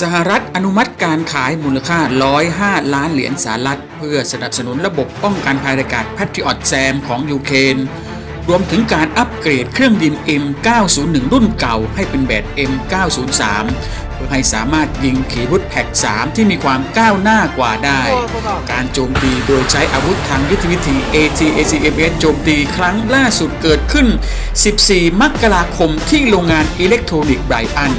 สหรัฐอนุมัติการขายมูลค่า 105 ล้านเหรียญสหรัฐ เพื่อสนับสนุนระบบป้องกันภัยอากาศ Patriot SAM ของยูเครนรวมถึงการอัปเกรดเครื่องบิน M901 รุ่นเก่าให้เป็นแบบ M903 เพื่อให้สามารถยิงขีปนาวุธแพ็ก3ที่มีความก้าวหน้ากว่าได้ การโจมตีโดยใช้อาวุธทางยุทธวิธี ATACMS โจมตีครั้งล่าสุดเกิดขึ้น 14 มกราคมที่โรงงานอิเล็กทรอนิกส์ไบรอัน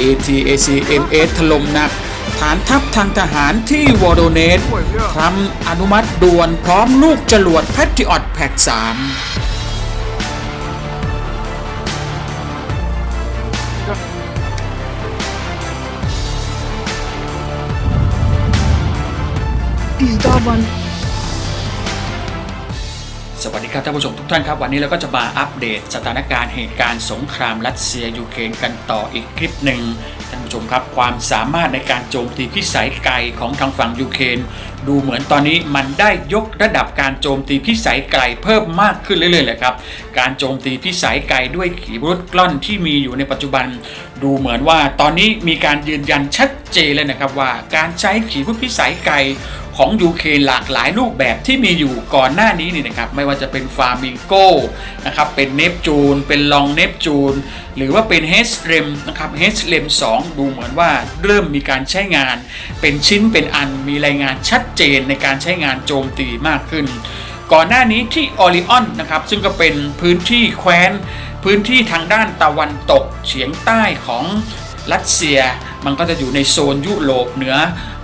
ATACMS ถล่มหนัก ฐานทัพทางทหารที่วอร์โดเนสทำอนุมัติด่วนพร้อมลูกจรวดแพทริออตแพ็ก3 Pizda One. ส วัสดีครับท่านผู้ชมทุกท่านครับ วันนี้เราก็จะมาอัปเดตสถานการณ์เหตุการณ์สงครามรัสเซียยูเครนกันต่ออีกคลิปหนึ่งท่านผู้ชมครับความสามารถในการโจมตีพิสัยไกลของทางฝั่งยูเครนดูเหมือนตอนนี้มันได้ยกระดับการโจมตีพิสัยไกลเพิ่มมากขึ้นเรื่อยๆเลยครับการโจมตีพิสัยไกลด้วยขีปนาวุธกล้อนที่มีอยู่ในปัจจุบัน ดูเหมือนว่าตอนนี้มีการยืนยันชัดเจนเลยนะครับว่าการใช้ขีปนาวุธพิสัยไกล ของยูเครนหลากหลายรูปแบบที่มีอยู่ก่อนหน้านี้นี่นะครับไม่ว่าจะเป็นฟาร์มิงโกนะครับเป็นเนปจูนเป็นลองเนปจูนหรือว่าเป็นเฮสเรมนะครับเฮสเรม2ดูเหมือนว่าเริ่มมีการใช้งาน เป็นชิ้นเป็นอันมีรายงานชัดเจนในการใช้งานโจมตีมากขึ้น ก่อนหน้านี้ที่ออริออนนะครับซึ่งก็เป็นพื้นที่แคว้นพื้นที่ทางด้านตะวันตกเฉียงใต้ของ รัสเซียมันก็จะอยู่ในโซนยุโรปเหนือ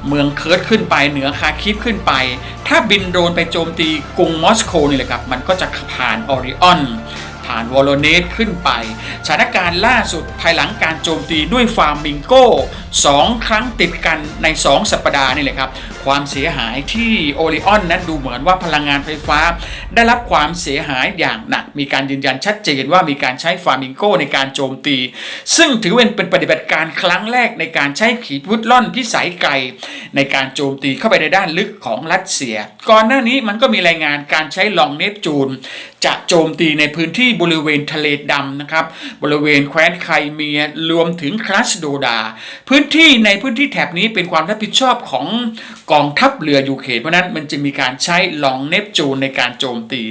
เมืองเคิร์ดขึ้นไปเหนือคาคิฟขึ้นไป ถ้าบินโดรนไปโจมตีกรุงมอสโกนี่แหละครับ มันก็จะผ่านออริออนผ่านวอลโลเนสขึ้นไปสถานการณ์ล่าสุดภายหลังการโจมตีด้วยฟาร์มิงโก้สองครั้งติดกันใน 2 สัปดาห์นี่แหละครับความเสียหายที่โอริออนนั้นดูเหมือนว่าพลังงานไฟฟ้า ได้รับความเสียหายอย่างหนัก มีการยืนยันชัดเจนว่ามีการใช้ฟามิงโก้ในการโจมตี ซึ่งถือเป็นเป็นปฏิบัติการครั้งแรกในการใช้ขีปนาวุธล่อนพิสัยไกล ในการโจมตีเข้าไปในด้านลึกของรัสเซีย ก่อนหน้านี้มันก็มีรายงานการใช้ลองเนปจูน จะโจมตีในพื้นที่บริเวณทะเลดำนะครับบริเวณแคว้นไครเมียรวมถึงคลัสโดดา พื้นที่ในพื้นที่แถบนี้เป็นความรับผิดชอบของกองทัพเรือยูเครนเพราะนั้นมันจะมีการใช้ลองเนปจูนในการโจมตี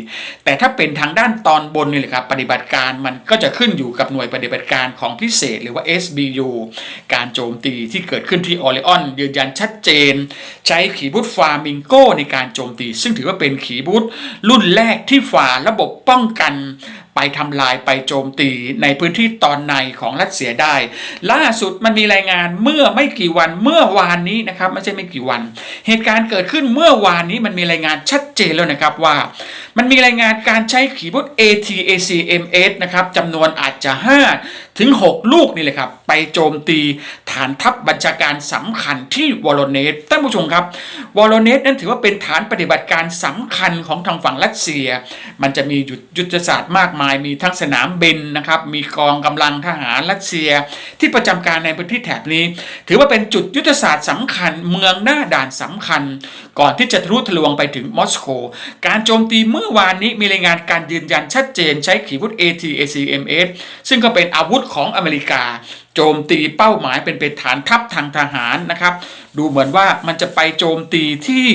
แต่ถ้าเป็นทางด้านตอนบนนี่แหละครับปฏิบัติการมันก็จะขึ้นอยู่กับหน่วยปฏิบัติการของพิเศษหรือว่า SBU การโจมตีที่เกิดขึ้นที่ออริออนยืนยันชัดเจน ใช้ขีปนาวุธฟาร์มิงโกในการโจมตี ซึ่งถือว่าเป็นขีปนาวุธรุ่นแรกที่ฝ่าระบบป้องกัน ไปทำลายไปโจมตีในพื้นที่ตอนในของรัสเซียได้ ล่าสุดมันมีรายงานเมื่อไม่กี่วันเมื่อวานนี้นะครับไม่ใช่ไม่กี่วัน เหตุการณ์เกิดขึ้นเมื่อวานนี้มันมีรายงานชัดเจนแล้วนะครับว่ามันมีรายงานการใช้ขีปนาวุธ ATACMS นะครับจำนวนอาจจะ 5 ถึง 6 ลูกนี่เลยครับ ไปโจมตีฐานทัพบัญชาการสำคัญที่วอลโลเนสท่านผู้ชมครับวอลโลเนสนั้นถือว่าเป็นฐานปฏิบัติการสำคัญของทางฝั่งรัสเซีย มันจะมียุทธศาสตร์มากมาย มีทั้งสนามบินนะครับมีกองกำลังทหารรัสเซีย ที่ประจำการในพื้นที่แถบนี้ ถือว่าเป็นจุดยุทธศาสตร์สำคัญเมืองหน้าด่านสำคัญ ก่อนที่จะทะลุทะลวงไปถึงมอสโก การโจมตีเมื่อื่อวานนี้มีรายงานการยืนยันชัดเจนใช้ขีปนาวุธ ATACMS ซึ่งก็เป็นอาวุธของอเมริกา โจมตีเป้าหมายเป็นเป็นฐานทัพทางทหารนะครับ ดูเหมือนว่ามันจะไปโจมตีที่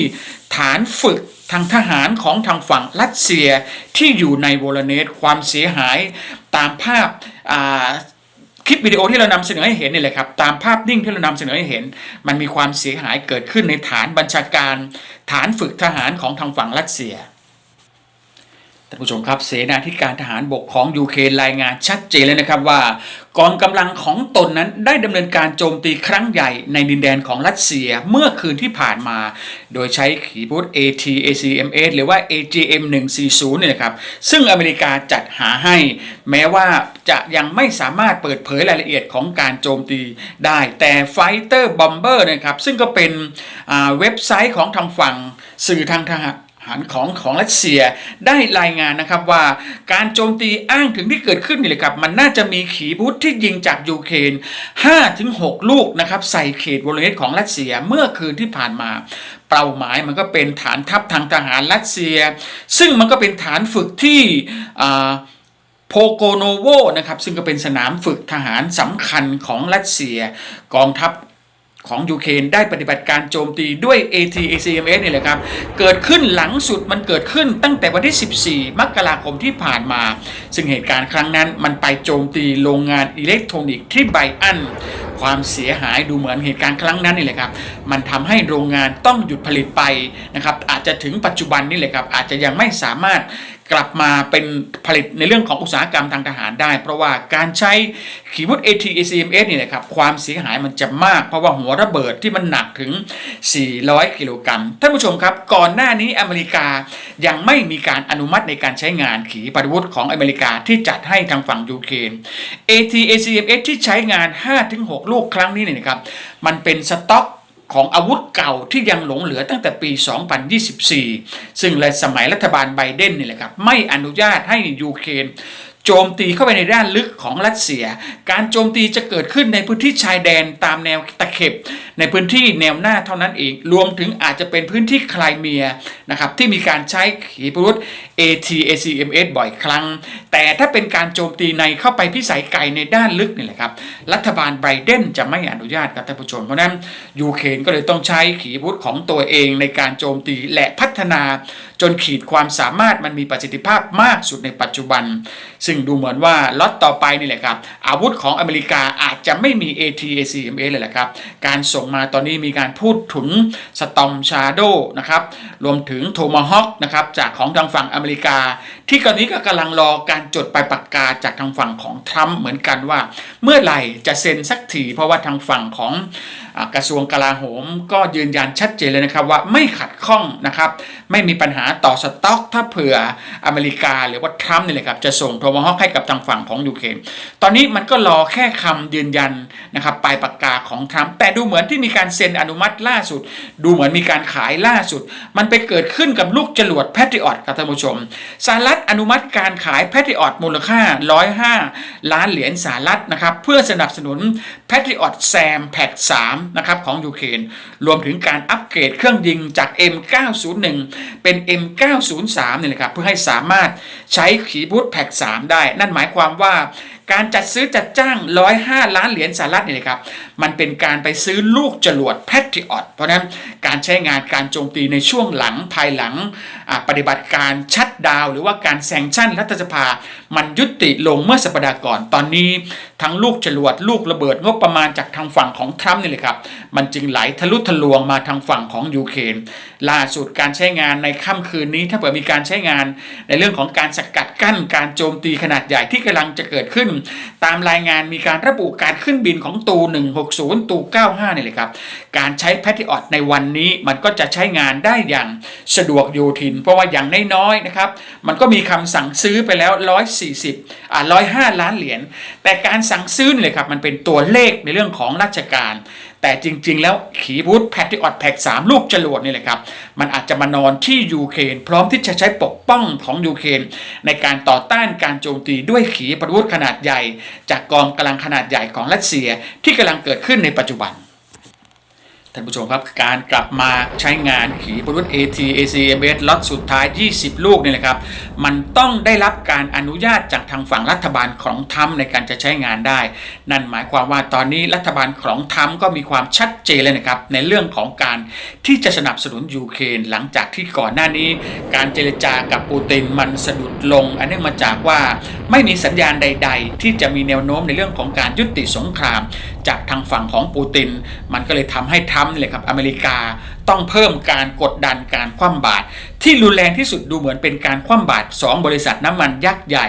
ฐานฝึกทางทหารของทางฝั่งรัสเซียที่อยู่ในโวลเนสความเสียหายตามภาพาคลิปวิดีโอที่เรานำเสนอให้เห็นนี่แหละครับตามภาพนิ่งที่เรานำเสนอให้เห็น มันมีความเสียหายเกิดขึ้นในฐานบัญชาการ ฐานฝึกทหารของทางฝั่งรัสเซีย ท่านผู้ชมครับเสนาธิการทหารบกของยูเครนรายงานชัดเจนเลยนะครับว่ากองกำลังของตนนั้นได้ดำเนินการโจมตีครั้งใหญ่ในดินแดนของรัสเซียเมื่อคืนที่ผ่านมา โดยใช้ขีปนาวุธ ATACMS หรือว่า AGM 140เนี่ยนะครับซึ่งอเมริกาจัดหาให้ แม้ว่าจะยังไม่สามารถเปิดเผยรายละเอียดของการโจมตีได้ แต่ Fighter Bomber นะครับซึ่งก็เป็นเว็บไซต์ของทางฝั่งสื่อทางทหาร หารของของรัสเซียได้รายงานนะครับว่าการโจมตีอ้างถึงที่เกิดขึ้นนี่แหละครับ มันน่าจะมีขีปนาวุธที่ยิงจากยูเครน5-6 ลูกนะครับใส่เขตวอลเลนของรัสเซียเมื่อคืนที่ผ่านมาเป้าหมายมันก็เป็นฐานทัพทางทหารรัสเซีย ซึ่งมันก็เป็นฐานฝึกที่อ่าโกโนโวนะครับซึ่งก็เป็นสนามฝึกทหารสำคัญของรัสเซียกองทัพ ของยูเครนได้ปฏิบัติการโจมตีด้วย ATACMS นี่แหละครับ เกิดขึ้นหลังสุดมันเกิดขึ้นตั้งแต่วันที่ 14 มกราคมที่ผ่านมา ซึ่งเหตุการณ์ครั้งนั้นมันไปโจมตีโรงงานอิเล็กทรอนิกส์ที่ไบอันความเสียหายดูเหมือนเหตุการณ์ครั้งนั้นนี่แหละครับ มันทำให้โรงงานต้องหยุดผลิตไปนะครับอาจจะถึงปัจจุบันนี่แหละครับอาจจะยังไม่สามารถกลับมาเป็นผลิตในเรื่องของอุตสาหกรรมทางทหารได้ เพราะว่าการใช้ขีปนาวุธ ATACMS นี่แหละครับความเสียหายมันจะมาก เพราะว่าหัวระเบิดที่มันหนักถึง 400 กิโลกรัมท่านผู้ชมครับ ก่อนหน้านี้อเมริกายังไม่มีการอนุมัติในการใช้งานขีปนาวุธของอเมริกาที่จัดให้ทางฝั่งยูเครน ATACMS ที่ใช้งาน 5-6ลูกครั้งนี้เนี่ยนะครับ มันเป็นสต็อกของอาวุธเก่าที่ยังหลงเหลือตั้งแต่ปี 2024 ซึ่งในสมัยรัฐบาลไบเดนนี่แหละครับ ไม่อนุญาตให้ยูเครน โจมตีเข้าไปในด้านลึกของรัสเซีย การโจมตีจะเกิดขึ้นในพื้นที่ชายแดนตามแนวตะเข็บ ในพื้นที่แนวหน้าเท่านั้นเอง รวมถึงอาจจะเป็นพื้นที่ไครเมียนะครับที่มีการใช้ขีปนาวุธ ATACMS บ่อยครั้ง แต่ถ้าเป็นการโจมตีในเข้าไปพิสัยไกลในด้านลึกนี่แหละครับ รัฐบาลไบเดนจะไม่อนุญาตครับท่านผู้ชม เพราะฉะนั้นยูเครนก็เลยต้องใช้ขีปนาวุธของตัวเองในการโจมตีและพัฒนา จนขีดความสามารถมันมีประสิทธิภาพมากสุดในปัจจุบัน ซึ่งดูเหมือนว่าล็อตต่อไปนี่แหละครับอาวุธของอเมริกาอาจจะไม่มี ATACMS เลยแหละครับการส่งมาตอนนี้มีการพูดถึงสตอมชาโดนะครับรวมถึงโทมาฮอ k นะครับจากของทางฝั่งอเมริกา ที่ตอนนี้ก็กำลังรอการจดใบปากกาจากทางฝั่งของทรัมป์เหมือนกันว่า เมื่อไหร่จะเซ็นสักทีเพราะว่าทางฝั่งของอกระทรวงกลาโหม ก็ยืนยันชัดเจนเลยนะครับว่าไม่ขัดข้องนะครับไม่มีปัญหาต่อสต็อก ถ้าเผื่ออเมริกาหรือว่าทรัมป์นี่แหละครับจะส่งโทมาฮอ k ให้กับทางฝั่งของยูเครนตอนนี้มันก็รอแค่คำยืนยันนะครับปลายปากกาของทรัมป์แต่ดูเหมือนที่มีการเซ็นอนุมัติล่าสุด ดูเหมือนมีการขายล่าสุด มันไปเกิดขึ้นกับลูกจรวดแพทริออตครับท่านผู้ชมสหรัฐอนุมัติการขายแพทริออตมูลค่า 105 ล้านเหรียญสหรัฐนะครับเพื่อสนับสนุนแพทริออตแซมแพด3นะครับของยูเครนรวมถึงการอัปเกรดเครื่องยิงจาก M901 เป็น M903 เนี่ยนะครับเพื่อให้สามารถใช้ขีปนาวุธแพ็ก3ได้นั่นหมายความว่าการจัดซื้อจัดจ้าง 105 ล้านเหรียญสหรัฐเนี่ยครับมันเป็นการไปซื้อลูกจรวดแพทริออตเพราะนั้นการใช้งานการโจมตีในช่วงหลังภายหลังปฏิบัติการชัดดาวหรือว่าการแซงชั่นรัฐสภา มันยุติลงเมื่อสัปดาห์ก่อน ตอนนี้ทั้งลูกจรวดลูกระเบิดงบประมาณจากทางฝั่งของทรัมป์นี่เลยครับ มันจึงไหลทะลุทะลวงมาทางฝั่งของยูเครนล่าสุดการใช้งานในค่ำคืนนี้ ถ้าเกิดมีการใช้งานในเรื่องของการสกัดกั้นการโจมตีขนาดใหญ่ที่กำลังจะเกิดขึ้น ตามรายงานมีการระบุการขึ้นบินของตู60ตู95นี่เลยครับ การใช้แพทริออตในวันนี้มันก็จะใช้งานได้อย่างสะดวกโยทิน เพราะว่าอย่างน้อยๆนะครับ มันก็มีคำสั่งซื้อไปแล้ว 140อ่า105 ล้านเหรียญแต่การสั่งซื้อนี่เลยครับมันเป็นตัวเลขในเรื่องของราชการ แต่จริง ๆ แล้วขีปนาวุธแพทริออตแพ็ก3ลูกจรวดนี่แหละครับ มันอาจจะมานอนที่ยูเครนพร้อมที่จะใช้ปกป้องของยูเครนในการต่อต้านการโจมตีด้วยขีปนาวุธขนาดใหญ่ จากกองกำลังขนาดใหญ่ของรัสเซียที่กำลังเกิดขึ้นในปัจจุบัน ท่านผู้ชมครับการกลับมาใช้งานขีปนาวุธ ATACMS ล็อตสุดท้าย 20 ลูกนี่แหละครับ มันต้องได้รับการอนุญาตจากทางฝั่งรัฐบาลของทรัมในการจะใช้งานได้ นั่นหมายความว่าตอนนี้รัฐบาลของทรัมก็มีความชัดเจนเลยนะครับ ในเรื่องของการที่จะสนับสนุนยูเครนหลังจากที่ก่อนหน้านี้ การเจรจากับปูตินมันสะดุดลง อันเนื่องมาจากว่าไม่มีสัญญาณใด ๆ ที่จะมีแนวโน้มในเรื่องของการยุติสงคราม จากทางฝั่งของปูติน มันก็เลยทำให้ทรัมป์เลยครับอเมริกาต้องเพิ่มการกดดันการคว่ำบาตรที่รุนแรงที่สุดดูเหมือนเป็นการคว่ำบาตร2บริษัทน้ำมันยักษ์ใหญ่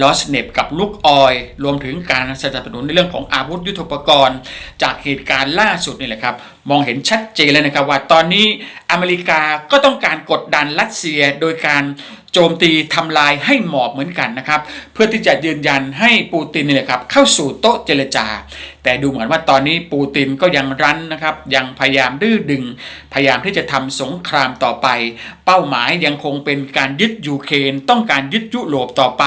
ลอสเนบกับลูกออยรวมถึงการสนับสนุนในเรื่องของอาวุธยุทโธปกรณ์ จากเหตุการณ์ล่าสุดนี่แหละครับ มองเห็นชัดเจนเลยนะครับว่าตอนนี้อเมริกาก็ต้องการกดดันรัสเซียโดยการโจมตีทำลายให้หมอบเหมือนกันนะครับ เพื่อที่จะยืนยันให้ปูตินนี่แหละครับเข้าสู่โต๊ะเจรจา แต่ดูเหมือนว่าตอนนี้ปูตินก็ยังรั้นนะครับ ยังพยายามดื้อดึง พยายามที่จะทำสงครามต่อไป เป้าหมายยังคงเป็นการยึดยูเครนต้องการยึดยุโรปต่อไป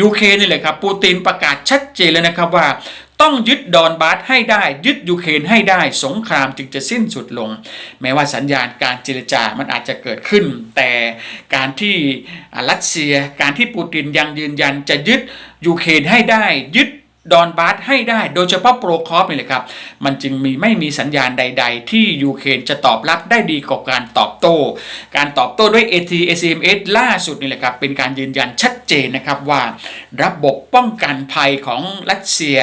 ยูเครนนี่แหละครับปูตินประกาศชัดเจนเลยนะครับว่าต้องยึดดอนบาสให้ได้ ยึดยูเครนให้ได้สงครามจึงจะสิ้นสุดลง แม้ว่าสัญญาณการเจรจามันอาจจะเกิดขึ้น แต่การที่รัสเซียการที่ปูตินยังยืนยันจะยึดยูเครนให้ได้ยึด ดอนบาสให้ได้โดยเฉพาะโปรคอฟนี่แหละครับ มันจึงมีไม่มีสัญญาณใด ๆ ที่ยูเครนจะตอบรับได้ดีกว่าการตอบโต้ การตอบโต้ด้วย AT ACMS ล่าสุดนี่แหละครับ เป็นการยืนยันชัดเจนนะครับว่า ระบบป้องกันภัยของรัสเซีย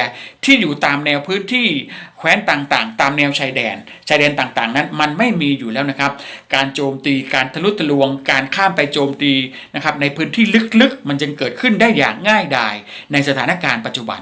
ที่อยู่ตามแนวพื้นที่แคว้นต่างๆ ตามแนวชายแดน ชายแดนต่างๆ นั้นมันไม่มีอยู่แล้วนะครับ การโจมตีการทะลุทะลวง การข้ามไปโจมตีนะครับในพื้นที่ลึกๆ มันจึงเกิดขึ้นได้อย่างง่ายดายในสถานการณ์ปัจจุบัน